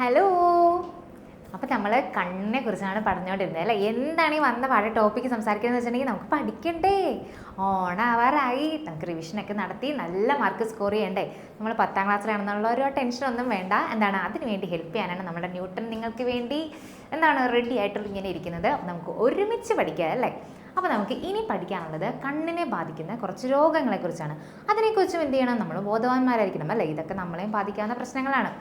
Hello അപ്പോൾ നമ്മൾ കണ്ണിനെ കുറിച്ചാണ് പറഞ്ഞുകൊണ്ടിരുന്നത് അല്ലേ? എന്താണ് ഈ വന്ന പാടെ ടോപ്പിക് സംസാരിക്കുന്നത് വെച്ചിട്ടുണ്ടെങ്കിൽ നമുക്ക് പഠിക്കണ്ടേ? ഓണാവാറായി. നമുക്ക് റിവിഷനൊക്കെ നടത്തി നല്ല മാർക്ക് സ്കോർ ചെയ്യണ്ടേ? നമ്മൾ പത്താം ക്ലാസ്സിലാണെന്നുള്ള ഒരു ടെൻഷനൊന്നും വേണ്ട. എന്താണ്? അതിന് വേണ്ടി ഹെൽപ്പ് ചെയ്യാനാണ് നമ്മുടെ ന്യൂട്ടൺ നിങ്ങൾക്ക് വേണ്ടി. എന്താണ്? റെഡി ആയിട്ടുള്ള ഇങ്ങനെ ഇരിക്കുന്നത്. നമുക്ക് ഒരുമിച്ച് പഠിക്കുക അല്ലേ? അപ്പോൾ നമുക്ക് ഇനി പഠിക്കാനുള്ളത് കണ്ണിനെ ബാധിക്കുന്ന കുറച്ച് രോഗങ്ങളെക്കുറിച്ചാണ് അതിനെക്കുറിച്ചും എന്ത് ചെയ്യണം? നമ്മൾ ബോധവാന്മാരായിരിക്കണം അല്ലേ? ഇതൊക്കെ നമ്മളെയും ബാധിക്കാവുന്ന പ്രശ്നങ്ങളാണ്.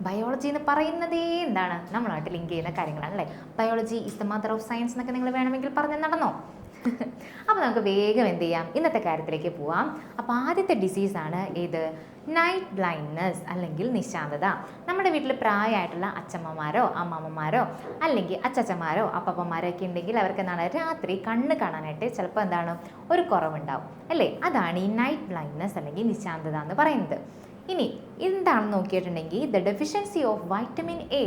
ബയോളജി എന്ന് പറയുന്നതേ എന്താണ്? നമ്മളായിട്ട് ലിങ്ക് ചെയ്യുന്ന കാര്യങ്ങളാണ് അല്ലേ? Biology is the mother of science എന്നൊക്കെ നിങ്ങൾ വേണമെങ്കിൽ പറഞ്ഞ് നടന്നോ? അപ്പോൾ നമുക്ക് വേഗം എന്ത് ചെയ്യാം? ഇന്നത്തെ കാര്യത്തിലേക്ക് പോവാം. അപ്പോൾ ആദ്യത്തെ ഡിസീസാണ് ഏത്? നൈറ്റ് ബ്ലൈൻഡ്നെസ് അല്ലെങ്കിൽ നിശാന്തത. നമ്മുടെ വീട്ടിൽ പ്രായമായിട്ടുള്ള അച്ഛമ്മമാരോ അമ്മമ്മമാരോ അല്ലെങ്കിൽ അച്ചച്ചന്മാരോ അപ്പമ്മമാരോ ഒക്കെ ഉണ്ടെങ്കിൽ അവർക്ക് എന്താണ്? രാത്രി കണ്ണ് കാണാനായിട്ട് ചിലപ്പോൾ എന്താണ്? ഒരു കുറവുണ്ടാവും. അല്ലേ? അതാണ് ഈ നൈറ്റ് ബ്ലൈൻഡ്നെസ് അല്ലെങ്കിൽ നിശാന്തത എന്ന് പറയുന്നത്. ഇനി എന്താണെന്ന് നോക്കിയിട്ടുണ്ടെങ്കിൽ the deficiency of vitamin A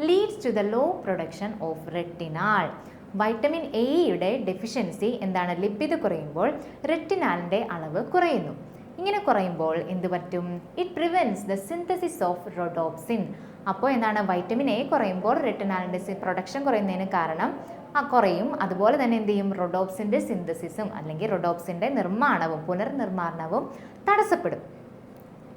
leads to the low production of retinol vitamin എയുടെ ഡെഫിഷ്യൻസി എന്താണ്? ലഭ്യത കുറയുമ്പോൾ റെറ്റിനാളിന്റെ അളവ് കുറയുന്നു. ഇങ്ങനെ കുറയുമ്പോൾ എന്ത് പറ്റും? It prevents the synthesis of rhodopsin അപ്പോൾ എന്താണ്? വൈറ്റമിൻ എ കുറയുമ്പോൾ റെറ്റിനാളിന്റെ പ്രൊഡക്ഷൻ കുറയുന്നതിന് കാരണം ആ കുറയും. അതുപോലെ തന്നെ എന്ത് ചെയ്യും? റൊഡോപ്സിന്റെ സിന്തസിസും അല്ലെങ്കിൽ റൊഡോപ്സിന്റെ നിർമ്മാണവും പുനർനിർമ്മാണവും തടസ്സപ്പെടും.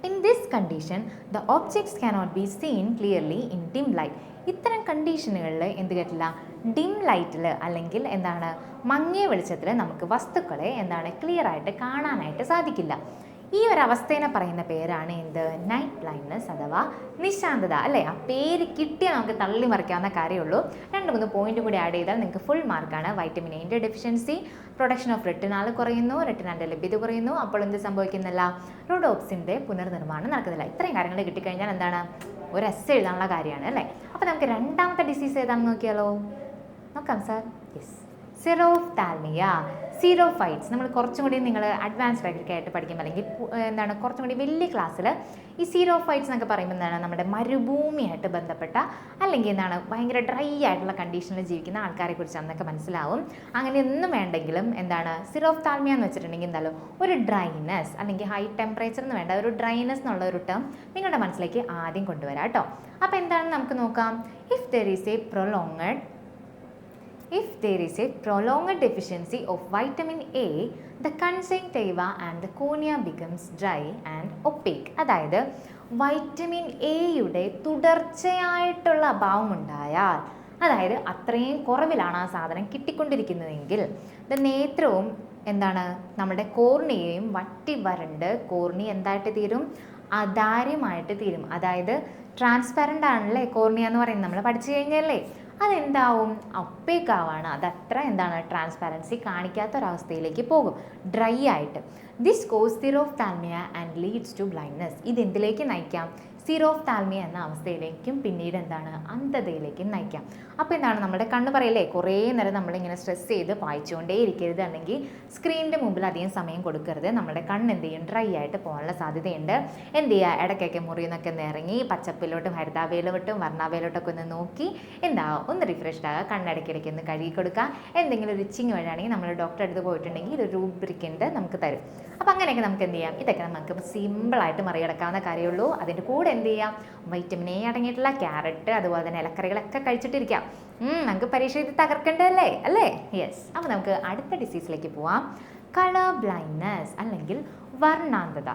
In this condition the objects cannot be seen clearly in dim light ഇത്തരം കണ്ടീഷനുകളിൽ എന്ത് കേട്ടില്ല? ഡിം ലൈറ്റിൽ അല്ലെങ്കിൽ എന്താണ്? മങ്ങിയ വെളിച്ചത്തിൽ നമുക്ക് വസ്തുക്കളെ എന്താണ്? ക്ലിയർ ആയിട്ട് കാണാനായിട്ട് സാധിക്കില്ല. ഈ ഒരു അവസ്ഥേനെ പറയുന്ന പേരാണ് എന്ത്? നൈറ്റ് ബ്ലൈൻഡ്നെസ് അഥവാ നിശാന്തത. അല്ലേ? ആ പേര് കിട്ടിയാൽ നമുക്ക് തള്ളി മറിക്കാവുന്ന കാര്യമുള്ളൂ. രണ്ട് മൂന്ന് പോയിന്റ് കൂടി ആഡ് ചെയ്താൽ നിങ്ങൾക്ക് ഫുൾ മാർക്കാണ് വൈറ്റമിൻ എന്റെ ഡെഫിഷ്യൻസി പ്രൊഡക്ഷൻ ഓഫ് റെറ്റിനാൽ കുറയുന്നു റെറ്റിനാന്റെ ലഭ്യത കുറയുന്നു. അപ്പോൾ എന്ത് സംഭവിക്കുന്നില്ല? റോഡോപ്സിന്റെ പുനർനിർമ്മാണം നടക്കുന്നില്ല. ഇത്രയും കാര്യങ്ങൾ കിട്ടിക്കഴിഞ്ഞാൽ എന്താണ്? ഒരു എസ് എഴുതാനുള്ള കാര്യമാണ്. അല്ലേ? അപ്പോൾ നമുക്ക് രണ്ടാമത്തെ ഡിസീസ് ഏതാണെന്ന് നോക്കിയാലോ? നോക്കാം സാർ യെസ് സിറോഫ്താൽമിയ സീറോഫൈറ്റ്സ്. നമ്മൾ കുറച്ചും കൂടി നിങ്ങൾ അഡ്വാൻസ്ഡ് ഒക്കെ ആയിട്ട് പഠിക്കുമ്പോൾ അല്ലെങ്കിൽ എന്താണ് കുറച്ചും കൂടി വലിയ ക്ലാസ്സിൽ ഈ സീറോഫൈറ്റ്സ് എന്നൊക്കെ പറയുമ്പോൾ എന്താണ് നമ്മുടെ മരുഭൂമിയായിട്ട് ബന്ധപ്പെട്ട അല്ലെങ്കിൽ എന്താണ് ഭയങ്കര ഡ്രൈ ആയിട്ടുള്ള കണ്ടീഷനിൽ ജീവിക്കുന്ന ആൾക്കാരെ കുറിച്ച് അന്നൊക്കെ മനസ്സിലാവും. അങ്ങനെ ഒന്നും വേണ്ടെങ്കിലും എന്താണ് സിറോഫ്താൽമിയ എന്ന് വെച്ചിട്ടുണ്ടെങ്കിൽ എന്തായാലും ഒരു ഡ്രൈനെസ് അല്ലെങ്കിൽ ഹൈ ടെമ്പറേച്ചർ എന്ന് വേണ്ട ഒരു ഡ്രൈനെസ് എന്നുള്ള ഒരു ടേം നിങ്ങളുടെ മനസ്സിലേക്ക് ആദ്യം കൊണ്ടുവരാം കേട്ടോ. അപ്പോൾ എന്താണ് നമുക്ക് നോക്കാം? If there is a prolonged If there is a prolonged deficiency of vitamin A, the conjunctiva and the cornea becomes dry and opaque. അതായത് വൈറ്റമിൻ എയുടെ തുടർച്ചയായിട്ടുള്ള അഭാവം ഉണ്ടായാൽ അതായത് അത്രയും കുറവിലാണ് ആ സാധനം കിട്ടിക്കൊണ്ടിരിക്കുന്നതെങ്കിൽ ദ നേത്രവും എന്താണ് നമ്മുടെ കോർണിയയും വട്ടി വരണ്ട് കോർണി എന്തായിട്ട് തീരും? അതാര്യമായിട്ട് തീരും. അതായത് ട്രാൻസ്പെറന്റ് ആണല്ലേ കോർണിയ എന്ന് പറയുന്നത്? നമ്മൾ പഠിച്ചു കഴിഞ്ഞല്ലേ? അതെന്താവും? അപ്പേക്കാവാണ് അതത്ര എന്താണ്? ട്രാൻസ്പാരൻസി കാണിക്കാത്ത ഒരവസ്ഥയിലേക്ക് പോകും. ഡ്രൈ ആയിട്ട്. This cause xerophthalmia and leads to blindness ഇത് എന്തിലേക്ക് നയിക്കാം? സിറോഫ് താൽമിയ എന്ന അവസ്ഥയിലേക്കും പിന്നീട് എന്താണ് അന്ധതയിലേക്കും നയിക്കാം. അപ്പോൾ എന്താണ് നമ്മുടെ കണ്ണ് പറയല്ലേ? കുറേ നേരം നമ്മളിങ്ങനെ സ്ട്രെസ് ചെയ്ത് വായിച്ചുകൊണ്ടേ ഇരിക്കരുത്. അല്ലെങ്കിൽ സ്ക്രീനിന്റെ മുമ്പിൽ അധികം സമയം കൊടുക്കരുത്. നമ്മുടെ കണ്ണ് എന്ത് ചെയ്യും? ഡ്രൈ ആയിട്ട് പോകാനുള്ള സാധ്യതയുണ്ട്. എന്ത് ചെയ്യുക ഇടയ്ക്കൊക്കെ മുറിയിൽ നിന്നൊക്കെ ഒന്ന് ഇറങ്ങി പച്ചപ്പിലോട്ടും ഹരിതാവേലോട്ടും വർണാവേലോട്ടൊക്കെ ഒന്ന് നോക്കി എന്താ? ഒന്ന് റിഫ്രഷ് ആകുക കണ്ണിടയ്ക്കിടയ്ക്ക് ഒന്ന് കഴുകി കൊടുക്കുക എന്തെങ്കിലും ഒരു ഇച്ചിങ് നമ്മൾ ഡോക്ടറെ അടുത്ത് പോയിട്ടുണ്ടെങ്കിൽ ഒരു റൂബ്രിക്കുണ്ട് നമുക്ക് തരും. അപ്പോൾ അങ്ങനെയൊക്കെ നമുക്ക് എന്ത് ചെയ്യാം? ഇതൊക്കെ നമുക്ക് സിമ്പിളായിട്ട് മറികടക്കാവുന്ന കാര്യമുള്ളൂ അതിന്റെ കൂടെ എന്ത് ചെയ്യാം വൈറ്റമിൻ എ അടങ്ങിയിട്ടുള്ള ക്യാരറ്റ് അതുപോലെ തന്നെ ഇലക്കറികളൊക്കെ കഴിച്ചിട്ടിരിക്കാം. നമുക്ക് പരീക്ഷ ഇത് തകർക്കേണ്ടതല്ലേ? അല്ലേ? യെസ് അപ്പോൾ നമുക്ക് അടുത്ത ഡിസീസിലേക്ക് പോവാം. കളർ ബ്ലൈൻഡ്നെസ് അല്ലെങ്കിൽ വർണാന്തത.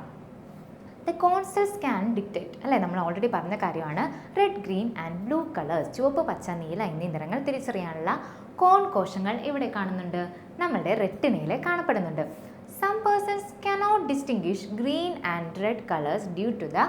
The cone cells can dictate അല്ലേ? നമ്മൾ ഓൾറെഡി പറഞ്ഞ കാര്യമാണ്. Red green and blue colours ചുവപ്പ് പച്ച നീല എന്നീ നിറങ്ങൾ തിരിച്ചറിയാനുള്ള കോൺ കോശങ്ങൾ ഇവിടെ കാണുന്നുണ്ട്. നമ്മളുടെ റെറ്റിനയിൽ കാണപ്പെടുന്നുണ്ട്. Some persons cannot distinguish green and red colours due to the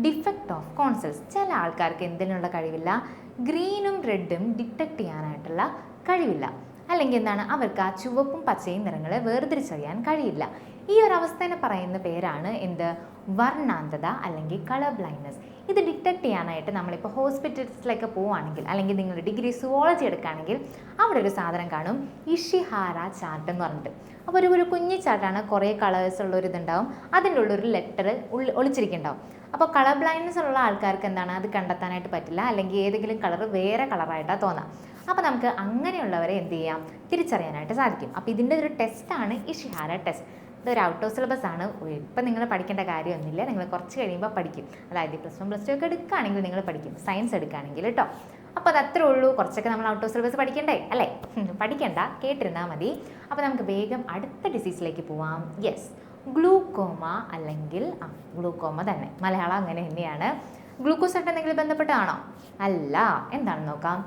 defect of cone cells ചില ആൾക്കാർക്ക് എന്തിനുള്ള കഴിവില്ല? ഗ്രീനും റെഡും ഡിറ്റക്ട് ചെയ്യാനായിട്ടുള്ള കഴിവില്ല. അല്ലെങ്കിൽ എന്താണ്? അവർക്ക് ആ ചുവപ്പും പച്ചയും നിറങ്ങളെ വേർതിരിച്ചറിയാൻ കഴിയില്ല. ഈ ഒരു അവസ്ഥേനെ പറയുന്ന പേരാണ് എന്ത്? വർണാന്തത അല്ലെങ്കിൽ കളർ ബ്ലൈൻഡ്നെസ് ഇത് ഡിറ്റക്ട് ചെയ്യാനായിട്ട് നമ്മളിപ്പോൾ ഹോസ്പിറ്റൽസിലൊക്കെ പോവുകയാണെങ്കിൽ അല്ലെങ്കിൽ നിങ്ങൾ ഡിഗ്രി സുവോളജി എടുക്കുകയാണെങ്കിൽ അവിടെ ഒരു സാധനം കാണും. ഇഷിഹാര ചാർട്ട് എന്ന് പറഞ്ഞിട്ട്. അപ്പോൾ ഒരു ഒരു കുഞ്ഞു ചാർട്ടാണ് കുറേ കളേഴ്സ് ഉള്ള ഒരു ഇതുണ്ടാവും. അതിന്റെ ഉള്ളൊരു ലെറ്റർ ഒളിച്ചിരിക്കുന്നുണ്ടാവും. അപ്പോൾ കളർ ബ്ലൈൻഡ്നെസ് ഉള്ള ആൾക്കാർക്ക് എന്താണ്? അത് കണ്ടെത്താനായിട്ട് പറ്റില്ല. അല്ലെങ്കിൽ ഏതെങ്കിലും കളർ വേറെ കളറായിട്ടാണ് തോന്നാം. അപ്പോൾ നമുക്ക് അങ്ങനെയുള്ളവരെ എന്ത് ചെയ്യാം? തിരിച്ചറിയാനായിട്ട് സാധിക്കും. അപ്പോൾ ഇതിന്റെ ഒരു ടെസ്റ്റാണ് ഇഷിഹാര ടെസ്റ്റ് ഇതൊരു ഔട്ട് ഓഫ് സിലബസ് ആണ്. ഇപ്പം നിങ്ങൾ പഠിക്കേണ്ട കാര്യമൊന്നുമില്ല. നിങ്ങൾ കുറച്ച് കഴിയുമ്പോൾ പഠിക്കും. അതായത് പ്ലസ് വൺ പ്ലസ് ടു ഒക്കെ എടുക്കുകയാണെങ്കിൽ നിങ്ങൾ പഠിക്കും. സയൻസ് എടുക്കുകയാണെങ്കിൽ കേട്ടോ അപ്പോൾ അത് അത്രേ ഉള്ളൂ. കുറച്ചൊക്കെ നമ്മൾ ഔട്ട് ഓഫ് സിലബസ് പഠിക്കണ്ടേ? അല്ലേ? പഠിക്കണ്ട. കേട്ടിരുന്നാൽ മതി. അപ്പോൾ നമുക്ക് വേഗം അടുത്ത ഡിസീസിലേക്ക് പോവാം. യെസ് ഗ്ലൂക്കോമ അല്ലെങ്കിൽ ആ ഗ്ലൂക്കോമ തന്നെ. മലയാളം അങ്ങനെ തന്നെയാണ്. ഗ്ലൂക്കോസ് ആയിട്ട് എന്തെങ്കിലും ബന്ധപ്പെട്ടാണോ അല്ല. എന്താണെന്ന് നോക്കാം.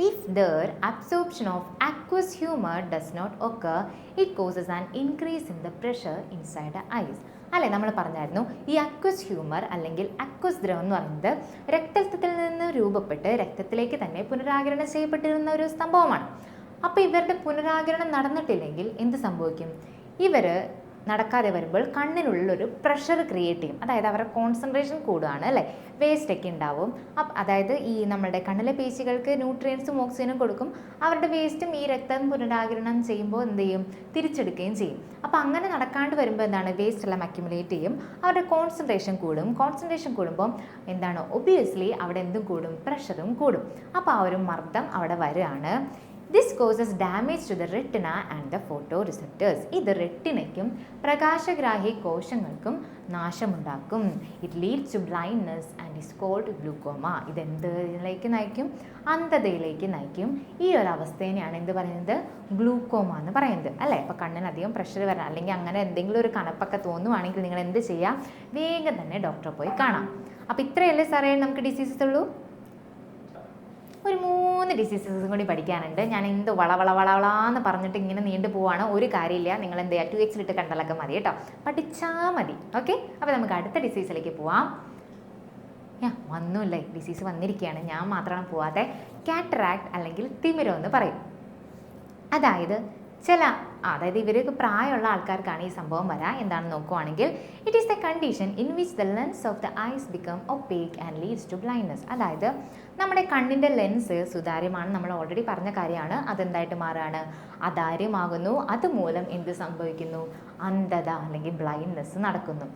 If their absorption of aqueous humour does not occur it causes an increase in the pressure inside eyes. അല്ലെ നമ്മൾ പറഞ്ഞായിരുന്നു. ഈ അക്വസ് ഹ്യൂമർ അല്ലെങ്കിൽ അക്വസ് ദ്രവം എന്ന് പറയുന്നത് രക്തത്തിൽ നിന്ന് രൂപപ്പെട്ട് രക്തത്തിലേക്ക് തന്നെ പുനരാകരണം ചെയ്യപ്പെട്ടിരുന്ന ഒരു സംഭവമാണ്. അപ്പോൾ ഇവരുടെ പുനരാകരണം നടന്നിട്ടില്ലെങ്കിൽ എന്ത് സംഭവിക്കും? ഇവർ നടക്കാതെ വരുമ്പോൾ കണ്ണിനുള്ളിൽ ഒരു പ്രഷർ ക്രിയേറ്റ് ചെയ്യും. അതായത് അവരുടെ കോൺസെൻട്രേഷൻ കൂടുകയാണ് അല്ലേ? വേസ്റ്റ് ഒക്കെ ഉണ്ടാവും. അതായത് ഈ നമ്മുടെ കണ്ണിലെ പേശികൾക്ക് ന്യൂട്രിയൻസും ഓക്സിജനും കൊടുക്കും. അവരുടെ വേസ്റ്റും ഈ രക്തം പുനരാകിരണം ചെയ്യുമ്പോൾ എന്ത് ചെയ്യും? തിരിച്ചെടുക്കുകയും ചെയ്യും. അപ്പോൾ അങ്ങനെ നടക്കാണ്ട് വരുമ്പോൾ എന്താണ്? വേസ്റ്റ് എല്ലാം അക്യുമുലേറ്റ് ചെയ്യും. അവരുടെ കോൺസെൻട്രേഷൻ കൂടും. കോൺസെൻട്രേഷൻ കൂടുമ്പോൾ എന്താണ്? ഒബിയസ്ലി അവിടെ എന്തും കൂടും? പ്രഷറും കൂടും. അപ്പോൾ ആ ഒരു മർദ്ദം അവിടെ വരികയാണ്. This causes damage to the retina and the photo receptors ഇത് റെട്ടിനയ്ക്കും പ്രകാശഗ്രാഹി കോശങ്ങൾക്കും നാശമുണ്ടാക്കും. It leads to blindness and is called glaucoma ഇത് എന്തിലേക്ക് നയിക്കും? അന്ധതയിലേക്ക് നയിക്കും. ഈ ഒരു അവസ്ഥേനെയാണ് എന്ത് പറയുന്നത്? ഗ്ലൂക്കോമ എന്ന് പറയുന്നത്. അല്ലേ? അപ്പോൾ കണ്ണിന് അധികം പ്രഷർ വരണം. അല്ലെങ്കിൽ അങ്ങനെ എന്തെങ്കിലും ഒരു കണപ്പൊക്കെ തോന്നുവാണെങ്കിൽ നിങ്ങൾ എന്ത് ചെയ്യുക വേഗം തന്നെ ഡോക്ടറെ പോയി കാണാം. അപ്പോൾ ഇത്രയല്ലേ സാറേ നമുക്ക് ഡിസീസസ് ഉള്ളൂ? ഒരു മൂന്ന് ഡിസീസസും കൂടി പഠിക്കാനുണ്ട്. ഞാൻ എന്ത് വള വള വള വളാന്ന് പറഞ്ഞിട്ട് ഇങ്ങനെ നീണ്ടു പോവാണ് ഒരു കാര്യമില്ല. നിങ്ങൾ എന്ത് ചെയ്യുക? ടു എക്സിലിട്ട് കണ്ടാലൊക്കെ മതി കേട്ടോ. പഠിച്ചാൽ മതി. ഓക്കെ അപ്പോൾ നമുക്ക് അടുത്ത ഡിസീസിലേക്ക് പോവാം. ഞാൻ വന്നുമില്ല ഡിസീസ് വന്നിരിക്കുകയാണ് ഞാൻ മാത്രമാണ് പോവാതെ കാറ്ററാക്ട് അല്ലെങ്കിൽ തിമിരം എന്ന് പറയും. അതായത് ചില അതായത് ഇവർക്ക് പ്രായമുള്ള ആൾക്കാർക്കാണ് ഈ സംഭവം വരാ. എന്താണെന്ന് നോക്കുവാണെങ്കിൽ it is the condition in which the lens of the eyes become opaque and leads to blindness അതായത് നമ്മുടെ കണ്ണിന്റെ ലെൻസ് സുതാര്യമാണ് നമ്മൾ ഓൾറെഡി പറഞ്ഞ കാര്യമാണ്. അതെന്തായിട്ട് മാറുകയാണ് അതാര്യമാകുന്നു. അതുമൂലം എന്ത് സംഭവിക്കുന്നു? അന്ധത അല്ലെങ്കിൽ ബ്ലൈൻഡ്നസ് നടക്കുന്നു.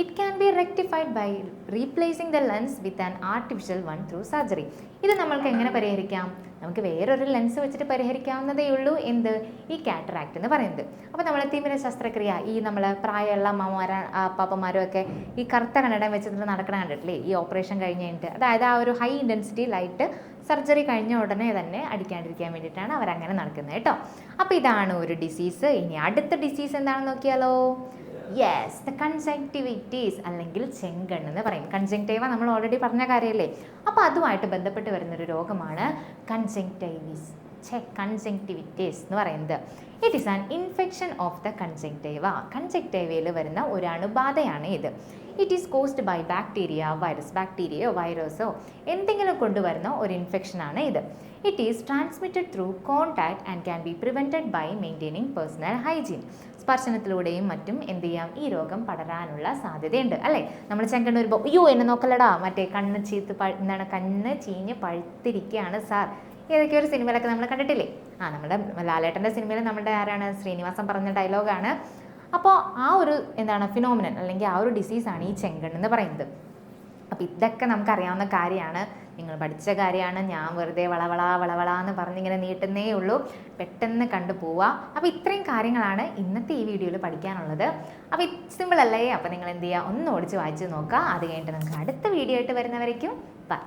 It can be rectified by replacing the lens with an artificial one through surgery ഇത് നമ്മൾക്ക് എങ്ങനെ പരിഹരിക്കാം? നമുക്ക് വേറൊരു ലെൻസ് വെച്ചിട്ട് പരിഹരിക്കാവുന്നതേ ഉള്ളൂ എന്ത്? ഈ കാറ്ററാക്ട് എന്ന് പറയുന്നത്. അപ്പോൾ നമ്മൾ തിമിര ശസ്ത്രക്രിയ ഈ നമ്മൾ പ്രായമുള്ള അമ്മമാരും പാപ്പന്മാരും ഒക്കെ ഈ കറുത്ത കണ്ണടം വെച്ചിട്ട് നടക്കണ കണ്ടിട്ടില്ലേ? ഈ ഓപ്പറേഷൻ കഴിഞ്ഞ് കഴിഞ്ഞിട്ട്. അതായത് ആ ഒരു ഹൈ ഇന്റൻസിറ്റി ലൈറ്റ് സർജറി കഴിഞ്ഞ ഉടനെ തന്നെ അടിക്കാണ്ടിരിക്കാൻ വേണ്ടിയിട്ടാണ് അവരങ്ങനെ നടക്കുന്നത് കേട്ടോ. അപ്പോൾ ഇതാണ് ഒരു ഡിസീസ് ഇനി അടുത്ത ഡിസീസ് എന്താണെന്ന് നോക്കിയാലോ? യെസ് ദ കൺജങ്ക്ടിവിറ്റീസ് അല്ലെങ്കിൽ ചെങ്കണ്ണ് എന്ന് പറയും. കൺജങ്ക്ടൈവ നമ്മൾ ഓൾറെഡി പറഞ്ഞ കാര്യമല്ലേ അപ്പോൾ അതുമായിട്ട് ബന്ധപ്പെട്ട് വരുന്നൊരു രോഗമാണ് കൺജങ്ക്ടൈവിസ് ഛെ കൺജങ്ക്ടിവിറ്റീസ് എന്ന് പറയുന്നത്. It is an infection of the conjunctiva കൺജങ്ക്ടൈവയിൽ വരുന്ന ഒരു അണുബാധയാണ് ഇത്. It is caused by bacteria virus ബാക്ടീരിയയോ വൈറസോ എന്തെങ്കിലും കൊണ്ടുവരുന്ന ഒരു ഇൻഫെക്ഷനാണ് ഇത്. It is transmitted through contact and can be prevented by maintaining personal hygiene സ്പർശനത്തിലൂടെയും മറ്റും എന്ത് ചെയ്യാം? ഈ രോഗം പടരാനുള്ള സാധ്യതയുണ്ട് അല്ലേ? നമ്മൾ ചെങ്കണ്ണ് വരുമ്പോൾ അയ്യോ എന്നെ നോക്കല്ലടാ. മറ്റേ കണ്ണ് ചീത്ത് പഴ എന്താണ് കണ്ണ് ചീഞ്ഞ് പഴുത്തിരിക്കുകയാണ് സാർ. ഏതൊക്കെയോ ഒരു സിനിമയിലൊക്കെ നമ്മൾ കണ്ടിട്ടില്ലേ? ആ നമ്മുടെ ലാലേട്ടന്റെ സിനിമയിൽ നമ്മുടെ ആരാണ്? ശ്രീനിവാസം പറഞ്ഞ ഡയലോഗാണ് അപ്പോൾ ആ ഒരു എന്താണ് ഫിനോമിനൻ അല്ലെങ്കിൽ ആ ഒരു ഡിസീസാണ് ഈ ചെങ്കണ്ണ് എന്ന് പറയുന്നത്. അപ്പോൾ ഇതൊക്കെ നമുക്കറിയാവുന്ന കാര്യമാണ്. നിങ്ങൾ പഠിച്ച കാര്യമാണ്. ഞാൻ വെറുതെ വളവള വളവള എന്ന് പറഞ്ഞിങ്ങനെ നീട്ടുന്നേ ഉള്ളൂ. പെട്ടെന്ന് കണ്ടു പോവുക. അപ്പോൾ ഇത്രയും കാര്യങ്ങളാണ് ഇന്നത്തെ ഈ വീഡിയോയിൽ പഠിക്കാനുള്ളത്. അപ്പോൾ സിമ്പിൾ അല്ലേ? അപ്പോൾ നിങ്ങൾ എന്ത് ചെയ്യുക? ഒന്ന് ഓടിച്ച് വായിച്ച് നോക്കുക. അത് കഴിഞ്ഞിട്ട് നമുക്ക് അടുത്ത വീഡിയോ ആയിട്ട് വരുന്നവരേക്കും ബൈ